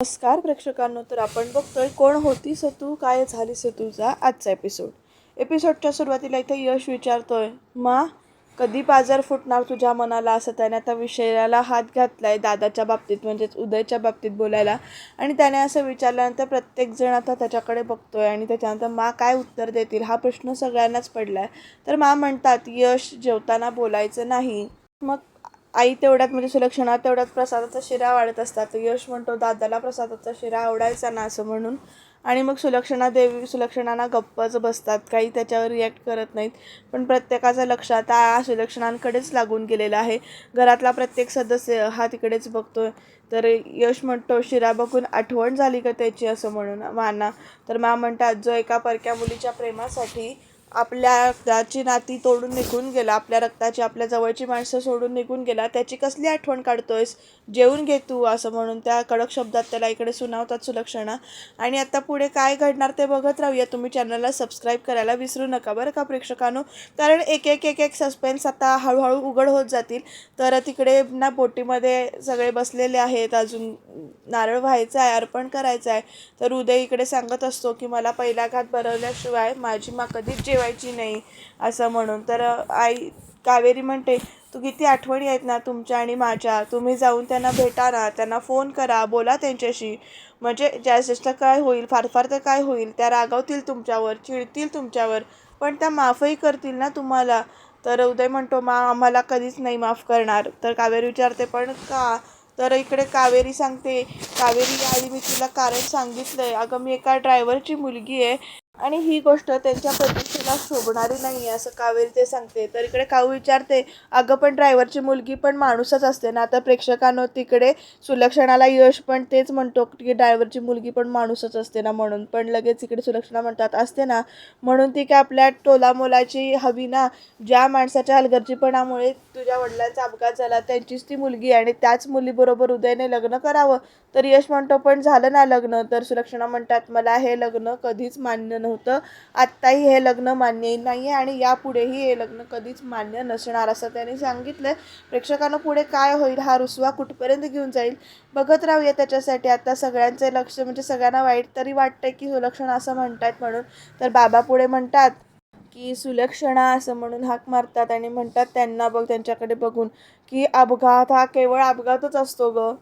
नमस्कार प्रेक्षकांनो तर आपण बघतोय कोण होतीस तू काय झालीस तुझा आजचा एपिसोड एपिसोडच्या सुरुवातीला इथे यश विचारतोय मा कधी बाजार फुटणार तुझ्या मनाला? असं त्याने आता विषयाला हात घातलाय दादाच्या बाबतीत म्हणजेच उदयच्या बाबतीत बोलायला. आणि त्याने असं विचारल्यानंतर प्रत्येकजण आता त्याच्याकडे बघतोय आणि त्याच्यानंतर मा काय उत्तर देतील हा प्रश्न सगळ्यांनाच पडलाय. तर मा म्हणतात यश जेवताना बोलायचं नाही. मग आई तेवढ्यात म्हणजे सुलक्षणा तेवढ्यात प्रसादाचा शिरा वाढत असतात. यश म्हणतो दादाला प्रसादाचा शिरा आवडायचा ना असं म्हणून. आणि मग सुलक्षणा देवी सुलक्षणांना गप्पच बसतात. काही त्याच्यावर रिॲक्ट करत नाहीत. पण प्रत्येकाचं लक्ष आता सुलक्षणांकडेच लागून गेलेलं आहे. घरातला प्रत्येक सदस्य हा तिकडेच बघतो तर यश म्हणतो शिरा बघून आठवण झाली का त्याची असं म्हणून? माना तर मा म्हणतात जो एका परक्या मुलीच्या प्रेमासाठी आपल्या रक्ताची नाती तोडून निघून गेला आपल्या रक्ताची आपल्या जवळची माणसं सोडून निघून गेला त्याची कसली आठवण काढतोयस? जेवून घे तू असं म्हणून त्या कडक शब्दात त्याला इकडे सुनावतात सुलक्षणा. आणि आता पुढे काय घडणार ते बघत राहूया. तुम्ही चॅनलला सबस्क्राईब करायला विसरू नका बरं का प्रेक्षकांनो? कारण एक एक एक एक सस्पेन्स आता हळूहळू उघड होत जातील. तर तिकडे ना बोटीमध्ये सगळे बसलेले आहेत अजून नारळ व्हायचं आहे अर्पण करायचं आहे. तर उदय इकडे सांगत असतो की मला पहिला घात बरवल्याशिवाय माझी मा कधीच ठेवायची नाही असं म्हणून. तर आई कावेरी म्हणते तू किती आठवणी आहेत ना तुमच्या आणि माझ्या. तुम्ही जाऊन त्यांना भेटा ना. त्यांना फोन करा. बोला त्यांच्याशी. म्हणजे ज्या काय होईल फार फार तर काय होईल त्या रागावतील तुमच्यावर चिडतील तुमच्यावर. पण त्या माफही करतील ना तुम्हाला. तर उदय म्हणतो मा आम्हाला कधीच नाही माफ करणार. तर कावेरी विचारते पण का? तर इकडे कावेरी सांगते कावेरी आधी मी तुला कारण सांगितलं आहे अगं मी एका ड्रायव्हरची मुलगी आहे. आणि ही गोष्ट त्यांच्या प्रतिष्ठेला शोभणारी नाही आहे असं कावेरी ते सांगते. तर इकडे काऊ विचारते अगं पण ड्रायव्हरची मुलगी पण माणूसच असते ना आता प्रेक्षकांनो तिकडे सुलक्षणाला यश पण तेच म्हणतो की ड्रायव्हरची मुलगी पण माणूसच असते ना म्हणून. पण लगेच इकडे सुलक्षणा म्हणतात असते ना. म्हणून ती काय आपल्या टोलामोलाची हवी ना ज्या माणसाच्या हलगर्जीपणामुळे तुझ्या वडिलांचा अपघात झाला त्यांचीच ती मुलगी आणि त्याच मुलीबरोबर उदयने लग्न करावं. तर यश म्हणतो पण झालं ना लग्न तर सुलक्षणा म्हणतात मला हे लग्न कधीच मान्य नव्हतं. आत्ताही हे लग्न मान्य नाही आहे आणि यापुढेही हे लग्न कधीच मान्य नसणार असं त्यांनी सांगितलं प्रेक्षकांना पुढे काय होईल हा रुसवा कुठपर्यंत घेऊन जाईल? बघत राहूया त्याच्यासाठी. आता सगळ्यांचे लक्ष म्हणजे सगळ्यांना वाईट तरी वाटतंय की सुलक्षणा असं म्हणतात म्हणून. तर बाबा पुढे म्हणतात की सुलक्षणा असं म्हणून हाक मारतात आणि म्हणतात त्यांना बघ त्यांच्याकडे बघून की अपघात हा केवळ अपघातच असतो ग.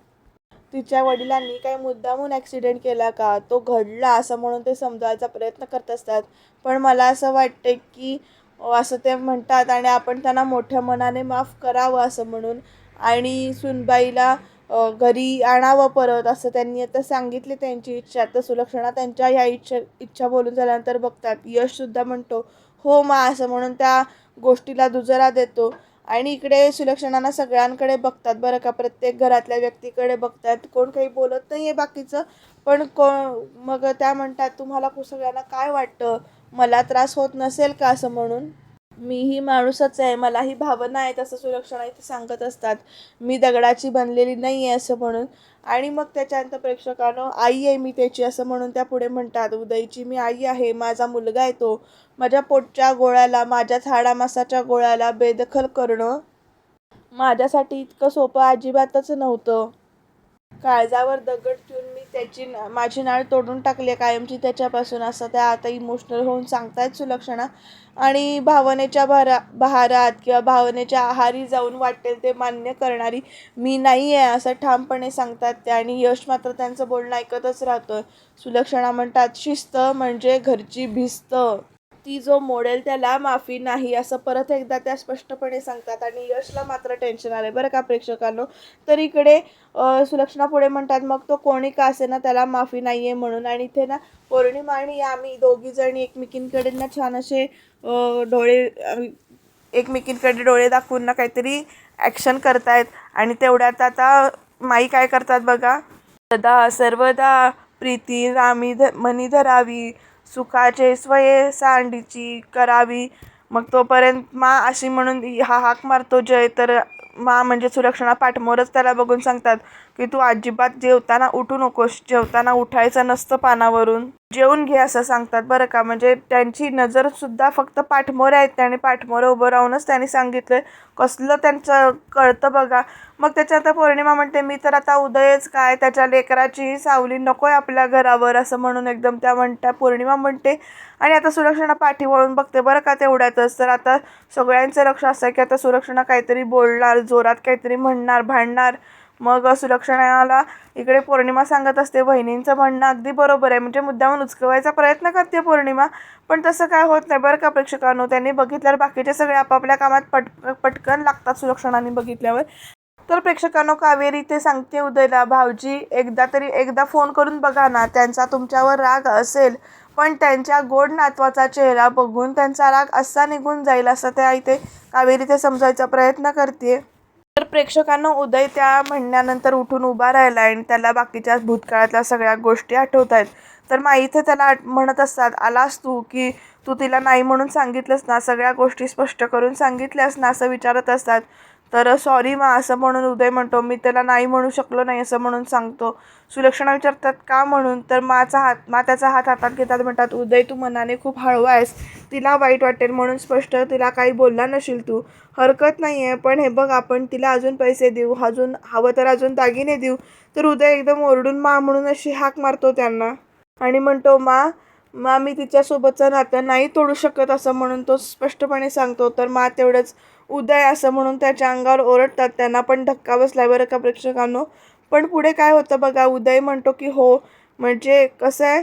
तिच्या वडिलांनी काही मुद्दामून ॲक्सिडेंट केला का? तो घडला असं म्हणून ते समजायचा प्रयत्न करत असतात. पण मला असं वाटते की असं ते म्हणतात आणि आपण त्यांना मोठ्या मनाने माफ करावं असं म्हणून. आणि सुनबाईला घरी आणावं परत असं त्यांनी आता सांगितले त्यांची इच्छा. तर सुलक्षणा त्यांच्या ह्या इच्छा इच्छा बोलून झाल्यानंतर बघतात. यशसुद्धा म्हणतो हो मा असं म्हणून त्या गोष्टीला दुजरा देतो. आणि इकडे सुलक्षणांना सगळ्यांकडे बघतात बरं का प्रत्येक घरातल्या व्यक्तीकडे बघतात कोण काही बोलत नाही आहे बाकीचं. पण को मग त्या म्हणतात तुम्हाला सगळ्यांना काय वाटतं? मला त्रास होत नसेल का असं म्हणून? मीही माणूसच आहे मलाही भावना आहेत असं सुलक्षणा इथे सांगत असतात. मी दगडाची बनलेली नाही आहे असं म्हणून. आणि मग त्याच्यानंतर प्रेक्षकानं आई आहे मी त्याची असं म्हणून त्या पुढे म्हणतात उदयची मी आई आहे माझा मुलगा आहे तो. माझ्या पोटच्या गोळ्याला माझ्याच हाडामासाच्या गोळ्याला बेदखल करणं माझ्यासाठी इतकं सोपं अजिबातच नव्हतं. काळजावर दगड ठेवून त्याची ना- माझी नाळ तोडून टाकली आहे कायमची त्याच्यापासून. असं त्या आता इमोशनल होऊन सांगतायत सुलक्षणा. आणि भावनेच्या भरा बहारात किंवा भावनेच्या आहारी जाऊन वाटेल ते मान्य करणारी मी नाही आहे असं ठामपणे सांगतात ते. आणि यश मात्र त्यांचं बोलणं ऐकतच राहतं सुलक्षणा म्हणतात शिस्त म्हणजे घरची भिस्त. ती जो मोडेल त्याला माफी नाही असं परत एकदा त्या स्पष्टपणे सांगतात आणि यशला मात्र टेन्शन आलं बरं का प्रेक्षकांनो? तर इकडे सुलक्षणा पुढे म्हणतात मग तो कोणी का असे ना त्याला माफी नाही आहे म्हणून? आणि इथे ना पौर्णिमा आणि आम्ही दोघी जणी एकमेकींकडे ना छान असे डोळे एकमेकींकडे डोळे दाखवून ना काहीतरी ॲक्शन करतायत. आणि तेवढ्यात आता माई काय करतात बघा? सदा सर्वदा प्रीती रामी ध मनी धरावी सुखाचे स्वये सांडीची करावी. मग तोपर्यंत मा अशी म्हणून हा हाक मारतो जय. तर मा म्हणजे सुलक्षणा पाठमोरच त्याला बघून सांगतात की तू अजिबात जेवताना उठू नकोस. जेवताना उठायचं नसतं पानावरून. जेवून घे असं सांगतात बरं का? म्हणजे त्यांची नजरसुद्धा फक्त पाठमोऱ्या आहेत. त्याने पाठमोऱ्या उभं राहूनच त्यांनी सांगितलं कसलं त्यांचं कळतं बघा. मग त्याच्या आता पौर्णिमा म्हणते मी तर आता उदयच काय? त्याच्या लेकराची सावली नको आहे आपल्या घरावर असं म्हणून एकदम त्या म्हणत्या. पौर्णिमा म्हणते आणि आता सुरक्षणा पाठी वळून बघते बरं का तेवढ्यातच. तर आता सगळ्यांचं लक्ष असं आहे की आता सुरक्षणा काहीतरी बोलणार जोरात काहीतरी म्हणणार भांडणार. मग सुलक्षणाला इकडे पौर्णिमा सांगत असते बहिणींचं म्हणणं अगदी बरोबर आहे. म्हणजे मुद्दामून उचकवायचा प्रयत्न करते पौर्णिमा पण तसं काय होत नाही बरं का प्रेक्षकांनो. त्यांनी बघितल्यावर बाकीचे सगळे आपापल्या कामात पट पटकन लागतात सुलक्षणाने बघितल्यावर. तर प्रेक्षकांनो कावेरी ते सांगते उदयला भाऊजी एकदा तरी एकदा फोन करून बघा ना त्यांचा तुमच्यावर राग असेल पण त्यांच्या गोड नातवाचा चेहरा बघून त्यांचा राग असा निघून जाईल असं त्या इथे कावेरी ते समजायचा प्रयत्न करते तर प्रेक्षकांना उदय त्या म्हणण्यानंतर उठून उभा राहिला आणि त्याला बाकीच्या भूतकाळातल्या सगळ्या गोष्टी आठवत आहेत. तर मा इथे त्याला म्हणत असतात आलास तू की तू तिला नाही म्हणून सांगितलंस ना? सगळ्या गोष्टी स्पष्ट करून सांगितल्यास ना? असं विचारत असतात. तर सॉरी मा असं म्हणून उदय म्हणतो मी त्याला नाही म्हणू शकलो नाही असं म्हणून सांगतो. सुलक्षणा विचारतात का म्हणून? तर माचा हात मा त्याचा हात हातात घेतात म्हणतात उदय तू मनाने खूप हळवा आहेस. तिला वाईट वाटेल म्हणून स्पष्ट तिला काही बोलला नशील तू. हरकत नाही आहे पण हे बघ आपण तिला अजून पैसे देऊ. अजून हवं तर अजून दागिने देऊ. तर उदय एकदम ओरडून मा म्हणून अशी हाक मारतो त्यांना आणि म्हणतो मा मा मी तिच्यासोबतचं नातं नाही तोडू शकत असं म्हणून तो स्पष्टपणे सांगतो. तर मा तेवढंच उदय असं म्हणून त्याच्या अंगावर ओरडतात. त्यांना पण धक्का बसला बरं का प्रेक्षकांनो? पण पुढे काय होतं बघा? उदय म्हणतो की हो म्हणजे कसं आहे?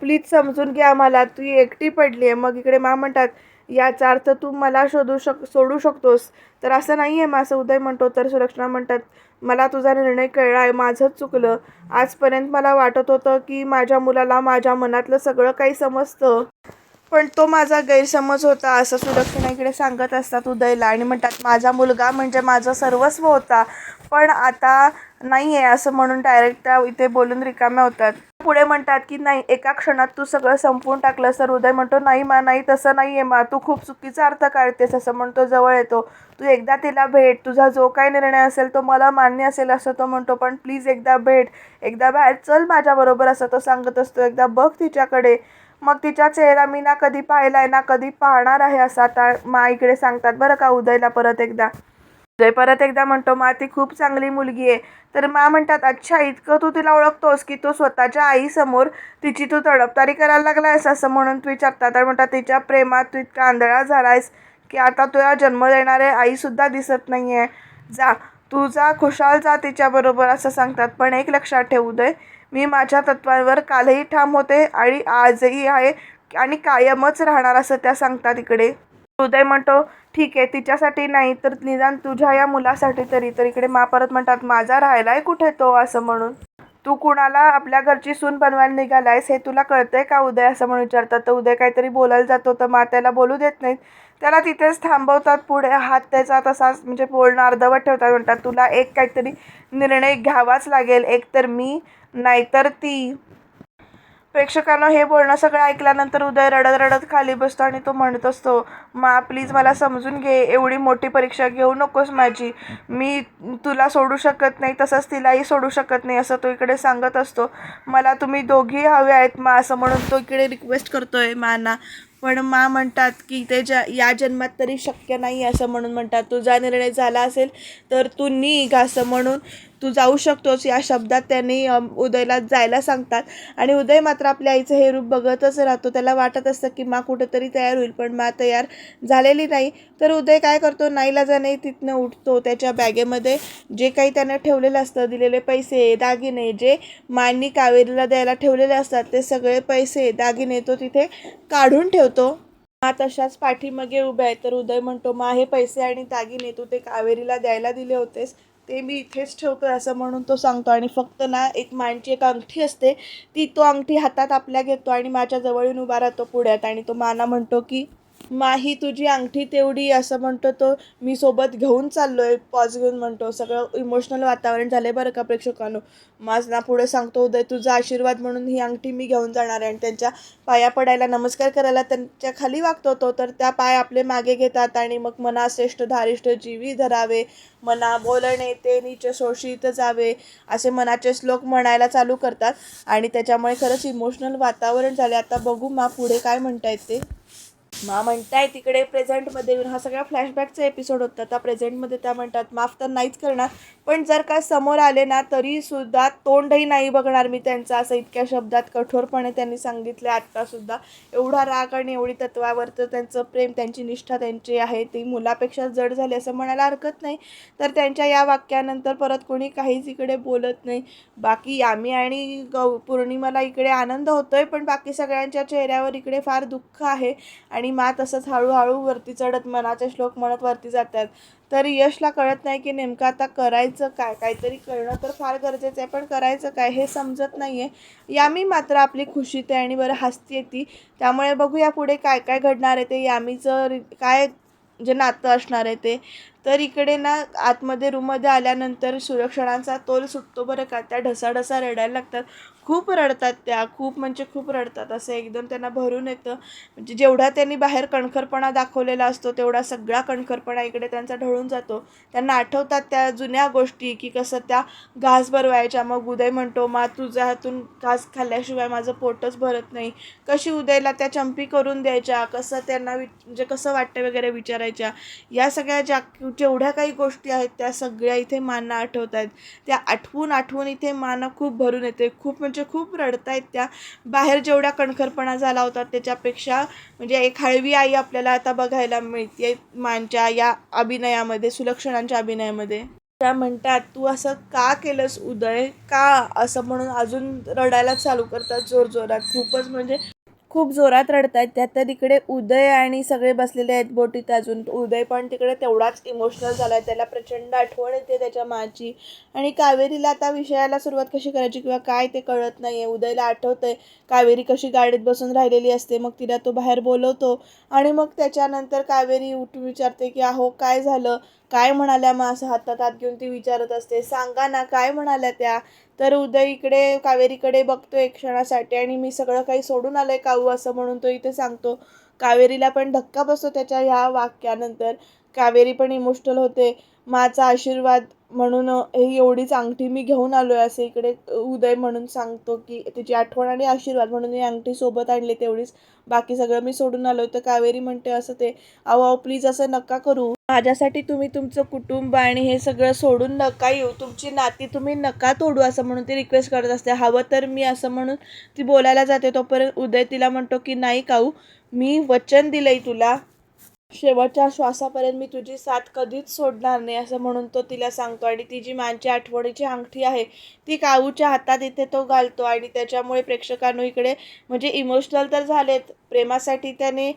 प्लीज समजून घे आम्हाला. तू एकटी पडली आहे. मग इकडे मा म्हणतात याचा अर्थ तू मला शोधू शक सोडू शकतोस. तर असं नाही आहे मग असं उदय म्हणतो. तर सुरक्षणा म्हणतात मला तुझा निर्णय कळला आहे माझंच चुकलं. आजपर्यंत मला वाटत होतं की माझ्या मुलाला माझ्या मनातलं सगळं काही समजतं. पण तो माझा गैरसमज होता असं सुलक्षणा इकडे सांगत असतात उदयला आणि म्हणतात माझा मुलगा म्हणजे माझं सर्वस्व होता पण आता नाही आहे असं म्हणून डायरेक्ट त्या इथे बोलून रिकाम्या होतात. पुढे म्हणतात की नाही एका क्षणात तू सगळं संपवून टाकलं तर उदय म्हणतो नाही मा नाही तसं नाही आहे मा तू खूप चुकीचा अर्थ काढतेस असं म्हणतो जवळ येतो. तू एकदा तिला भेट तुझा जो काही निर्णय असेल तो मला मान्य असेल असं तो म्हणतो पण प्लीज एकदा भेट एकदा बाहेर चल माझ्याबरोबर असं तो सांगत असतो. एकदा बघ तिच्याकडे. मग तिचा चेहरा मी ना कधी पाहिलाय ना कधी पाहणार आहे असं आता मा इकडे सांगतात बरं का उदयला परत एकदा. उदय परत एकदा म्हणतो मा ती खूप चांगली मुलगी आहे. तर मा म्हणतात अच्छा इतकं तू तिला ओळखतोस की तू स्वतःच्या आईसमोर तिची तू तडपतारी करायला लागला आहेस असं म्हणून तू विचारतात. तर म्हणतात तिच्या प्रेमात तू इतका आंधळा झालायस की आता तुला जन्म देणारे आईसुद्धा दिसत नाही आहे जा तू जा खुशाल जा तिच्याबरोबर असं सांगतात. पण एक लक्षात ठेव उदय मी माझ्या तत्वांवर कालही ठाम होते आणि आजही आहे आणि कायमच राहणार असं त्या सांगतात इकडे. उदय म्हणतो ठीक आहे तिच्यासाठी नाही तर निदान तुझ्या या मुलासाठी तरी तर इकडे मा परत म्हणतात माझा राहिलाय कुठे तो? असं म्हणून. तू कुणाला आपल्या घरची सून बनवायला निघालायस हे तुला कळतंय का उदय? असं म्हणून विचारतात. तर उदय काहीतरी बोलायला जातो तर मा त्याला बोलू देत नाहीत. त्याला तिथेच थांबवतात पुढे हात त्याचा तसाच म्हणजे बोलणं अर्धवट ठेवतात. म्हणतात तुला एक काहीतरी निर्णय घ्यावाच लागेल. एक तर मी नाहीतर ती. प्रेक्षकांना हे बोलणं सगळं ऐकल्यानंतर उदय रडत रडत खाली बसतो आणि तो म्हणत असतो मा प्लीज मला समजून घे एवढी मोठी परीक्षा घेऊ नकोस माझी. मी तुला सोडू शकत नाही तसंच तिलाही सोडू शकत नाही असं तो इकडे सांगत असतो. मला तुम्ही दोघी हवे आहेत मा असं म्हणून तो इकडे रिक्वेस्ट करतोय माना. पण मा म्हणतात की ते ज्या या जन्मात तरी शक्य नाही असं म्हणून म्हणतात. तुझा निर्णय झाला असेल तर तू निघ असं म्हणून तू जाऊ शकतोस या शब्दात त्यांनी उदयला जायला सांगतात. आणि उदय मात्र आपल्या आईचं हे रूप बघतच राहतो. त्याला वाटत असतं की मा कुठंतरी तयार होईल पण मा तयार झालेली नाही. तर उदय काय करतो? नाईलाजाने तिथनं उठतो. त्याच्या बॅगेमध्ये जे काही त्यानं ठेवलेलं असतं दिलेले पैसे दागिने जे मांनी कावेरीला द्यायला ठेवलेले असतात ते सगळे पैसे दागिने तो तिथे काढून ठेवतो. मा तशाच पाठीमागे उभ्या आहे. तर उदय म्हणतो मा हे पैसे आणि दागिने तू ते कावेरीला द्यायला दिले होतेस. ते मी इथेच ठेवतोय असं म्हणून तो सांगतो. आणि फक्त ना एक मानची एक अंगठी असते ती तो अंगठी हातात आपल्या घेतो आणि माझ्या येऊन उभा राहतो पुढ्यात. आणि तो माना म्हणतो की माही तुझी अंगठी तेवढी असं म्हणतो तो. मी सोबत घेऊन चाललोय पॉज घेऊन म्हणतो. सगळं इमोशनल वातावरण झालंय बरं का प्रेक्षकांनो. माझना पुढे सांगतो उदय तुझा आशीर्वाद म्हणून ही अंगठी मी घेऊन जाणार आहे. आणि त्यांच्या पाया पडायला नमस्कार करायला त्यांच्या खाली वागतो तो. तर त्या पाय आपले मागे घेतात आणि मग मना श्रेष्ठ धारिष्ठ जीवी धरावे. मना बोलणे ते नीच शोषित जावे असे मनाचे श्लोक म्हणायला चालू करतात. आणि त्याच्यामुळे खरंच इमोशनल वातावरण झाले आता बघू मा पुढे काय म्हणता येते मा म्हणताय तिकडे प्रेझेंटमध्ये येऊन हा सगळा फ्लॅशबॅकचा एपिसोड होता. त्या प्रेझेंटमध्ये त्या म्हणतात माफ तर नाहीच करणार पण जर का समोर आले ना तरी सुद्धा तोंडही नाही बघणार मी त्यांचा असं इतक्या शब्दात कठोरपणे त्यांनी सांगितले आत्तासुद्धा एवढा राग आणि एवढी तत्वावर तर त्यांचं प्रेम त्यांची निष्ठा त्यांची आहे. ती मुलापेक्षा जड झाली असं म्हणायला हरकत नाही. तर त्यांच्या या वाक्यानंतर परत कोणी काहीच इकडे बोलत नाही. बाकी आम्ही आणि गौ पौर्णिमाला इकडे आनंद होतोय पण बाकी सगळ्यांच्या चेहऱ्यावर इकडे फार दुःख आहे. आणि मा तसंच हळूहळू वरती चढत मनाचे श्लोक म्हणत वरती जातात. तर यशला कळत नाही की नेमकं आता करायचं काय? काहीतरी करणं तर फार गरजेचं आहे पण करायचं काय हे समजत नाही आहे यामी मात्र आपली खुशी ते आणि बरं हसती ती त्यामुळे बघूया पुढे काय काय घडणार आहे ते यामीचं काय जे नातं असणार आहे ते. तर इकडे ना आतमध्ये रूममध्ये आल्यानंतर सुरक्षणांचा तोल सुटतो बरं का? त्या ढसाढसा रडायला लागतात. खूप रडतात त्या खूप म्हणजे खूप रडतात. असं एकदम त्यांना भरून येतं. म्हणजे जेवढा त्यांनी बाहेर कणखरपणा दाखवलेला असतो तेवढा सगळा कणखरपणा इकडे त्यांचा ढळून जातो. त्यांना आठवतात त्या जुन्या गोष्टी की कसं त्या घास भरवायच्या. मग उदय म्हणतो मा तुझ्या हातून घास खाल्ल्याशिवाय माझं पोटच भरत नाही. कशी उदयला त्या चंपी करून द्यायच्या? कसं त्यांना वि म्हणजे कसं वाटतं वगैरे विचारायच्या? या सगळ्या ज्या जेवढ्या काही गोष्टी आहेत त्या सगळ्या इथे माना आठवत आहेत. त्या आठवून आठवून इथे माना खूप भरून येते. खूप म्हणजे खूप रडतायत त्या. बाहेर जेवढ्या कणखरपणा झाला होता त्याच्यापेक्षा म्हणजे एक हळवी आई आपल्याला आता बघायला मिळते मांच्या या अभिनयामध्ये सुलक्षणांच्या अभिनयामध्ये. त्या म्हणतात तू असं का केलंस उदय? का? असं म्हणून अजून रडायला चालू करतात जोरजोरात. खूपच म्हणजे खूप जोरात रडतायत. त्या तर तिकडे उदय आणि सगळे बसलेले आहेत बोटीत अजून. उदय पण तिकडे तेवढाच इमोशनल झाला आहे त्याला प्रचंड आठवण येते त्याच्या माची. आणि कावेरीला आता विषयाला सुरुवात कशी करायची किंवा काय ते कळत नाही आहे उदयला आठवतंय कावेरी कशी गाडीत बसून राहिलेली असते मग तिला तो बाहेर बोलवतो. आणि मग त्याच्यानंतर कावेरी उठून विचारते की अहो काय झालं? काय म्हणाल्या मग असं हातात हात घेऊन ती विचारत असते. सांगा ना काय म्हणाल्या त्या? तर उदय इकडे कावेरीकडे बघतो एक क्षणासाठी आणि मी सगळं काही सोडून आलंय काऊ असं म्हणून तो इथे सांगतो. कावेरीला पण धक्का बसतो त्याच्या ह्या वाक्यानंतर. कावेरी पण इमोशनल होते. माझा आशीर्वाद म्हणून ही एवढीच अंगठी मी घेऊन आलो आहे असे इकडे उदय म्हणून सांगतो की तिची आठवण आणि आशीर्वाद म्हणून ही अंगठी सोबत आणली तेवढीच. बाकी सगळं मी सोडून आलो तर कावेरी म्हणते असं ते अहो अहो प्लीज असं नका करू. माझ्यासाठी तुम्ही तुमचं कुटुंब आणि हे सगळं सोडून नका येऊ. तुमची नाती तुम्ही नका तोडू असं म्हणून ती रिक्वेस्ट करत असते. हवं तर मी असं म्हणून ती बोलायला जाते. तोपर्यंत उदय तिला म्हणतो की नाही काऊ मी वचन दिलंय तुला. शेवटच्या श्वासापर्यंत मी तुझी साथ कधीच सोडणार नाही असं म्हणून तो तिला सांगतो. आणि ती जी मानची आठवणीची अंगठी आहे ती काऊच्या हातात इथे तो घालतो. आणि त्याच्यामुळे प्रेक्षकांनो इकडे म्हणजे इमोशनल तर झालेत. प्रेमासाठी त्याने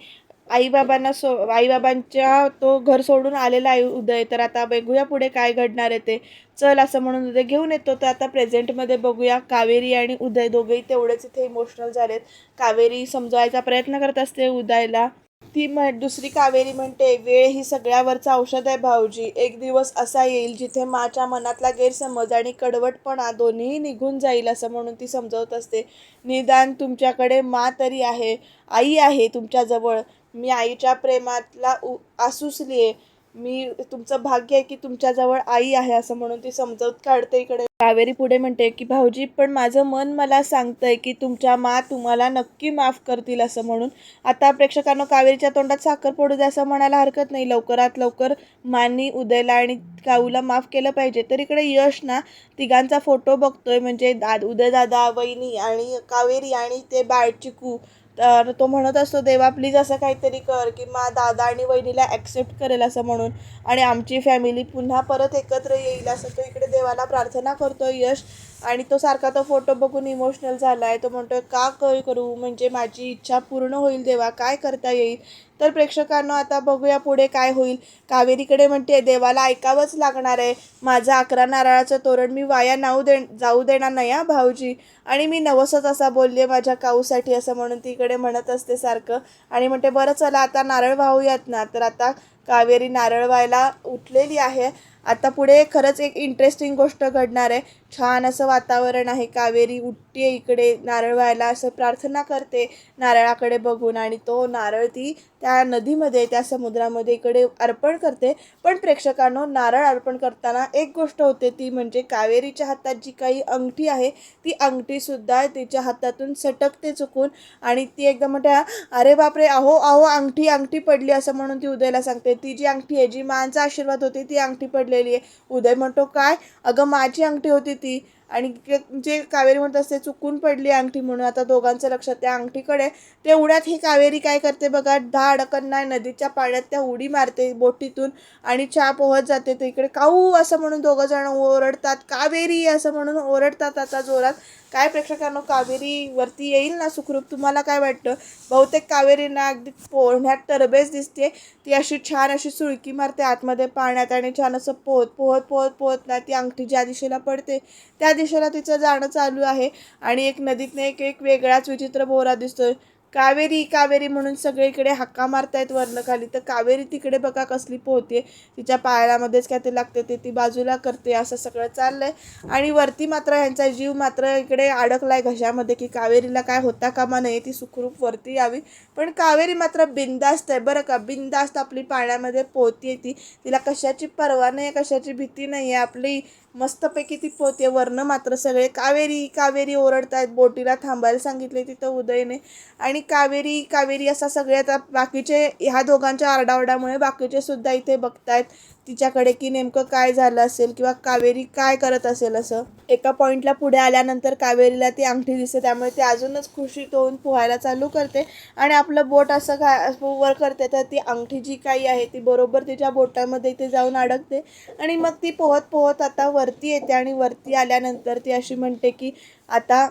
आईबाबांना सो आईबाबांच्या तो घर सोडून आलेला आहे उदय. तर आता बघूया पुढे काय घडणार आहे ते. चल असं म्हणून उदय घेऊन येतो. तर आता प्रेझेंटमध्ये बघूया कावेरी आणि उदय दोघेही तेवढेच इथे इमोशनल झालेत. कावेरी समजवायचा प्रयत्न करत असते उदयला. ती म्हण दुसरी कावेरी म्हणते वेळ ही सगळ्यावरचं औषध आहे भाऊजी. एक दिवस असा येईल जिथे माच्या मनातला गैरसमज आणि कडवटपणा दोन्हीही निघून जाईल असं म्हणून ती समजवत असते. निदान तुमच्याकडे मा तरी आहे आई आहे तुमच्याजवळ. मी आईच्या प्रेमातला उ आसुसली आहे मी तुमचं भाग्य आहे की तुमच्याजवळ आई आहे असं म्हणून ती समजवत काढते इकडे. कावेरी पुढे म्हणते की भाऊजी पण माझं मन मला सांगतंय की तुमच्या मा तुम्हाला नक्की माफ करतील असं म्हणून. आता प्रेक्षकांना कावेरीच्या तोंडात साखर पडू द्या असं म्हणायला हरकत नाही. लवकरात लवकर मानी उदयला आणि काऊला माफ केलं पाहिजे. तर इकडे यश ना तिघांचा फोटो बघतोय. म्हणजे दा उदयदादा वहिनी आणि कावेरी आणि ते बाळ चिकू तर तो म्हणत असतो देवा प्लीज असं काहीतरी कर की मा दादा आणि वहिनीला ॲक्सेप्ट करेल असं म्हणून. आणि आमची फॅमिली पुन्हा परत एकत्र येईल असं तो इकडे देवाला प्रार्थना करतो यश. आणि तो सारखा तो फोटो बघून इमोशनल झाला आहे तो म्हणतोय का काय करू? म्हणजे माझी इच्छा पूर्ण होईल देवा काय करता येईल? तर प्रेक्षकांना आता बघूया पुढे काय होईल. कावेरीकडे म्हणते देवाला ऐकावंच लागणार आहे. माझं अकरा नारळाचं तोरण मी वाया नाऊ दे जाऊ देणार नाही हा भाऊजी. आणि मी नवसच असा बोलले माझ्या काऊसाठी असं म्हणून तिकडे म्हणत असते सारखं. आणि म्हणते बरं चला आता नारळ वाहूयात ना. तर आता कावेरी नारळ व्हायला उठलेली आहे. आता पुढे खरंच एक इंटरेस्टिंग गोष्ट घडणार आहे. छान असं वातावरण आहे. कावेरी उठते इकडे. नारळ व्हायला असं प्रार्थना करते नारळाकडे बघून. आणि तो नारळ ती त्या नदीमध्ये त्या समुद्रामध्ये इकडे अर्पण करते. पण प्रेक्षकांनो नारळ अर्पण करताना एक गोष्ट होते ती म्हणजे कावेरीच्या हातात जी काही अंगठी आहे ती अंगठीसुद्धा तिच्या हातातून सटकते चुकून. आणि ती एकदम म्हणते अरे बापरे अहो अहो अंगठी अंगठी पडली असं म्हणून ती उदयला सांगते. ती जी अंगठी आहे जी मांचा आशीर्वाद होती ती अंगठी पडलेली आहे. उदय म्हणतो काय? अगं माझी अंगठी होती ती आणि जे कावेरी म्हणत असते चुकून पडली अंगठी म्हणून आता दोघांचं लक्ष त्या अंगठीकडे. तेवढ्यात ही कावेरी काय करते बघा दहा अडकत नाही नदीच्या पाण्यात त्या उडी मारते बोटीतून आणि चहा पोहत जाते तर इकडे. काऊ असं म्हणून दोघं जण ओरडतात कावेरी असं म्हणून ओरडतात आता जोरात. काय प्रेक्षकांनो कावेरी वरती येईल ना सुखरूप? तुम्हाला काय वाटतं? बहुतेक कावेरींना अगदी पोहण्यात तरबेज दिसते. ती अशी छान अशी सुळकी मारते आतमध्ये पाण्यात आणि छान असं पोहत पोहत पोहत पोहत ना ती अंगठी ज्या दिशेला पडते त्या दिशेला तिचं जाणं चालू आहे आणि एक नदीतनं एक एक वेगळाच विचित्र बोरा दिसतोय. कावेरी कावेरी म्हणून सगळीकडे इकडे हक्का मारतायत वरनं खाली. तर कावेरी तिकडे बघा कसली पोहते. तिच्या पायामध्येच काय ते लागते ते ती बाजूला करते असं सगळं चाललंय. आणि वरती मात्र ह्यांचा जीव मात्र इकडे अडकलाय घशामध्ये की कावेरीला काय होता कामा नये ती सुखरूप वरती यावी. पण कावेरी मात्र बिंदास्त आहे. बरं का? बिंदास्त आपली पाण्यामध्ये पोहतीये ती. तिला कशाची पर्वा नाही आहे कशाची भीती नाही आहे आपली मस्तपैकी ती पोहते वरनं मात्र सगळे कावेरी कावेरी ओरडतायत. बोटीला थांबायला सांगितले तिथं उदयने. आणि कावेरी कावेरी असा सगळे आता बाकीचे ह्या दोघांच्या आरडाओरडामुळे बाकीचे सुद्धा इथे बघतायत. तिच्याकडे की नेमकं काय झालं असेल किंवा कावेरी काय करत असेल असं. एका पॉईंटला पुढे आल्यानंतर कावेरीला ती अंगठी दिसते त्यामुळे ती अजूनच खुशीत होऊन पोहायला चालू करते. आणि आपलं बोट असं काय वर करते तर ती अंगठी जी काही आहे ती बरोबर तिच्या बोटामध्ये इथे जाऊन अडकते. आणि मग ती पोहत पोहत आता वरती येते आणि वरती आल्यानंतर ती अशी म्हणते की आता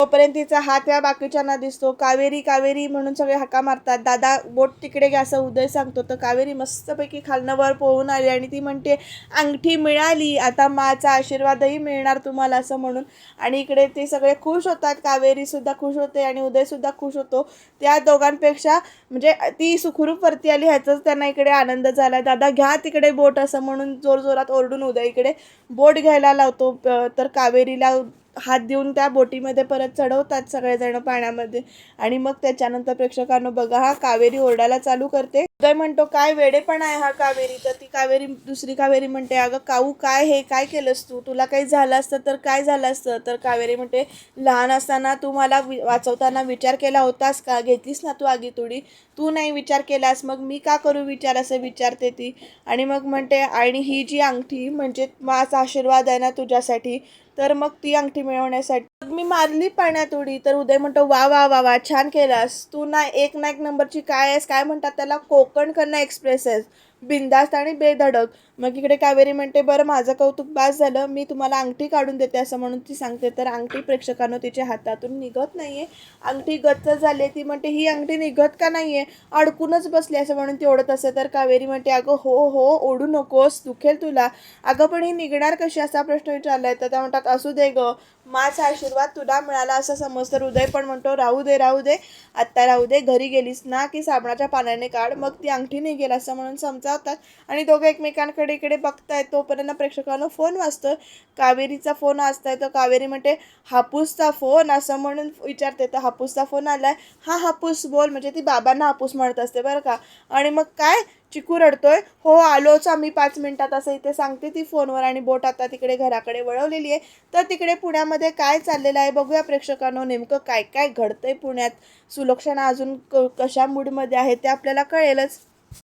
तोपर्यंत तिचा हात या बाकीच्यांना दिसतो. कावेरी कावेरी म्हणून सगळे हाका मारतात. दादा बोट तिकडे घ्या असं उदय सांगतो. तर कावेरी मस्तपैकी खालनं वर पोहून आली आणि ती म्हणते अंगठी मिळाली. आता माचा आशीर्वादही मिळणार तुम्हाला असं म्हणून. आणि इकडे ते सगळे खुश होतात. कावेरीसुद्धा खुश होते आणि उदयसुद्धा खुश होतो. त्या दोघांपेक्षा म्हणजे ती सुखरूप वरती आली ह्याचाच त्यांना इकडे आनंद झाला. दादा घ्या तिकडे बोट असं म्हणून जोरजोरात ओरडून उदय इकडे बोट घ्यायला लावतो. तर कावेरीला हात देऊन त्या बोटीमध्ये परत चढवतात सगळेजण पाण्यामध्ये. आणि मग त्याच्यानंतर प्रेक्षकांनो बघा हा कावेरी ओरडायला चालू करते. उदय म्हणतो काय वेडेपण आहे हा कावेरी. तर ती कावेरी दुसरी कावेरी म्हणते अगं काऊ काय हे? काय केलंस तू? तुला काही झालं असतं तर काय झालं असतं? तर कावेरी म्हणते लहान असताना तू मला वि- वाचवताना विचार केला होतास का? घेतलीस ना तू आगी तुडी तू नाही विचार केलास मग मी का करू विचार? असं विचारते ती. आणि मग म्हणते आणि ही जी अंगठी म्हणजे माझा आशीर्वाद आहे ना तुझ्यासाठी तर मग ती अंगठी मिळवण्यासाठी मग मी मारली पाण्यात उडी तर उदय म्हणतो वा वा वा वा छान केलास. तू ना एक ना एक नंबरची काय आहेस? काय म्हणतात त्याला? को कन्या एक्सप्रेसेस बिंदास्त आणि बेधडक मग इकडे कावेरी म्हणते बरं माझं कौतुक बास झालं मी तुम्हाला अंगठी काढून देते असं म्हणून ती सांगते. तर अंगठी प्रेक्षकांनो तिच्या हातातून निघत नाही आहे अंगठी गच्च झाली ती म्हणते ही अंगठी निघत का नाही आहे अडकूनच बसली असं म्हणून ती ओढत असते. तर कावेरी म्हणते अगं हो हो ओढू नकोस दुखेल तुला. अगं पण ही निघणार कशी? असा प्रश्न विचारला आहे तर त्या म्हणतात असू दे ग माझा आशीर्वाद तुला मिळाला असं समजतं हृदय पण म्हणतो राहू दे राहू दे. आत्ता राहू दे घरी गेलीस ना की साबणाच्या पाण्याने काढ मग ती अंगठी निघेल असं म्हणून समजावतात. आणि दोघं एकमेकांकडे इकडे बघताय तोपर्यंत प्रेक्षकांना फोन वाजतोय. कावेरीचा फोन वाचताय तर कावेरी म्हणते हापूसचा फोन असं म्हणून विचारते तर हापूसचा फोन आलाय. हा हापूस बोल म्हणजे ती बाबांना हापूस म्हणत असते बरं का. आणि मग काय? चिकू रडतोय. हो आलोच आम्ही पाच मिनिटात असं इथे सांगते ती फोनवर. आणि बोट आता तिकडे घराकडे वळवलेली आहे. तर तिकडे पुण्यामध्ये काय चाललेलं आहे बघूया प्रेक्षकांनो नेमकं काय काय घडतंय पुण्यात. सुलक्षणा अजून क कशा मूडमध्ये आहे ते आपल्याला कळेलच.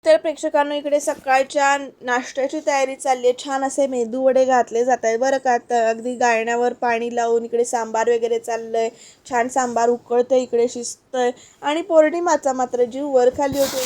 तर प्रेक्षकांनो इकडे सकाळच्या नाश्त्याची तयारी चालली आहे. छान असे मेदू वडे घातले जात आहेत बरं का. तर अगदी गाळण्यावर पाणी लावून इकडे सांबार वगैरे चाललं आहे छान सांबार उकळतं इकडे शिजतंय. आणि पौर्णिमाचा मात्र जीव वर खाली होतो.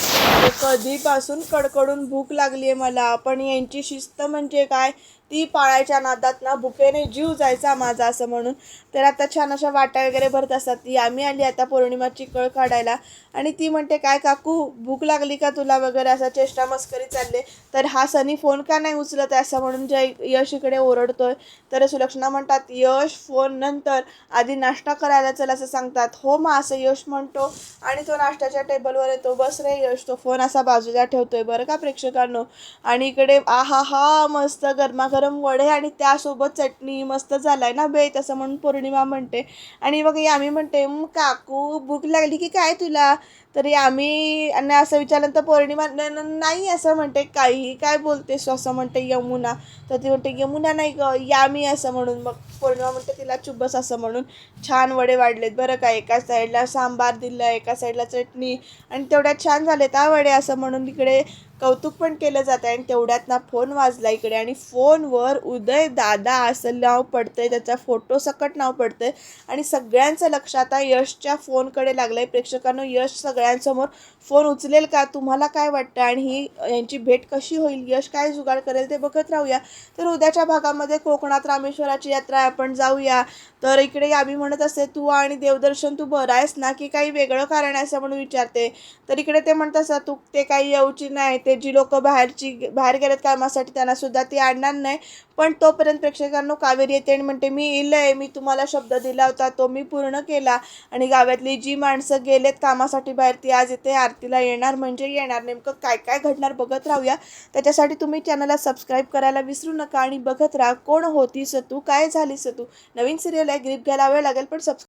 कधीपासून कडकडून भूक लागली आहे मला. पण यांची शिस्त म्हणजे काय? ती पाळायच्या नादात ना भुकेने जीव जायचा माझा असं म्हणून. तर आता छान अशा वाट्या वगैरे भरत असतात. ती आम्ही आली आता पौर्णिमाची कळ काढायला. आणि ती म्हणते काय काकू भूक लागली का तुला वगैरे? असा चेष्टा मस्करी चालले. तर हा सनी फोन का नाही उचलत आहे असं म्हणून जय यश इकडे ओरडतोय. तर सुलक्षणा म्हणतात यश फोन नंतर आधी नाश्ता करायला चल असं सांगतात. हो मा असं यश म्हणतो. आणि तो नाश्त्याच्या टेबलवर येतो. बस रे यश तो फोन असा बाजूला ठेवतोय बरं का प्रेक्षकांनो? आणि इकडे आहा हा मस्त गरमागरम गरम वडे आणि त्यासोबत चटणी मस्त झालाय ना बे तसं म्हणून पौर्णिमा म्हणते. आणि मग आम्ही म्हणते काकू भूक लागली की काय तुला? तरी आम्ही आणि असं विचारल्यानंतर पौर्णिमा नाही असं म्हणते काही काय बोलतेस असं म्हणते यमुना. तर ती म्हणते यमुना नाही ग यामी असं म्हणून. मग पौर्णिमा म्हणते तिला चुब्बस असं म्हणून. छान वडे वाढलेत बरं का एका साईडला सांबार दिलं एका साईडला चटणी आणि तेवढ्यात छान झालेत हा वडे असं म्हणून. इकडे कौतुक पण केलं जातं आणि तेवढ्यात ना फोन वाजला इकडे आणि फोनवर उदय दादा असं नाव पडतंय त्याचा फोटो सकट नाव पडतंय आणि सगळ्यांचं लक्ष आता यशच्या फोनकडे लागलं आहे प्रेक्षकांनो यश सगळ्यांसमोर फोन उचलेल का? तुम्हाला काय वाटतं? आणि ही यांची भेट कशी होईल? यश काय जुगाड करेल ते बघत राहूया. तर उद्याच्या भागामध्ये कोकणात रामेश्वराची यात्रा आपण जाऊया. तर इकडे आम्ही म्हणत असते तू आणि देवदर्शन तू बरं आहेस ना की काही वेगळं कारण आहे? असं म्हणून विचारते. तर इकडे ते म्हणत असतात तू ते काही येऊची नाही. ते जी लोक बाहेरची बाहेर गेलेत कामासाठी त्यांना सुद्धा ती आणणार नाही. पण तोपर्यंत प्रेक्षकांनो कावेरी येते आणि म्हणते मी इलय मी तुम्हाला शब्द दिला होता. तो मी पूर्ण केला. आणि गावातली जी माणसं गेलेत कामासाठी बाहेर आरती आज इथे आरतीला येणार म्हणजे येणार. नेमकं काय काय घडणार बघत राहूया. त्याच्यासाठी तुम्ही चॅनलला सबस्क्राईब करायला विसरू नका आणि बघत राहा. कोण होती सतू काय झाली सतू नवीन सिरियल आहे ग्रीप घ्यायला वेळ लागेल पण सबस्क्राईब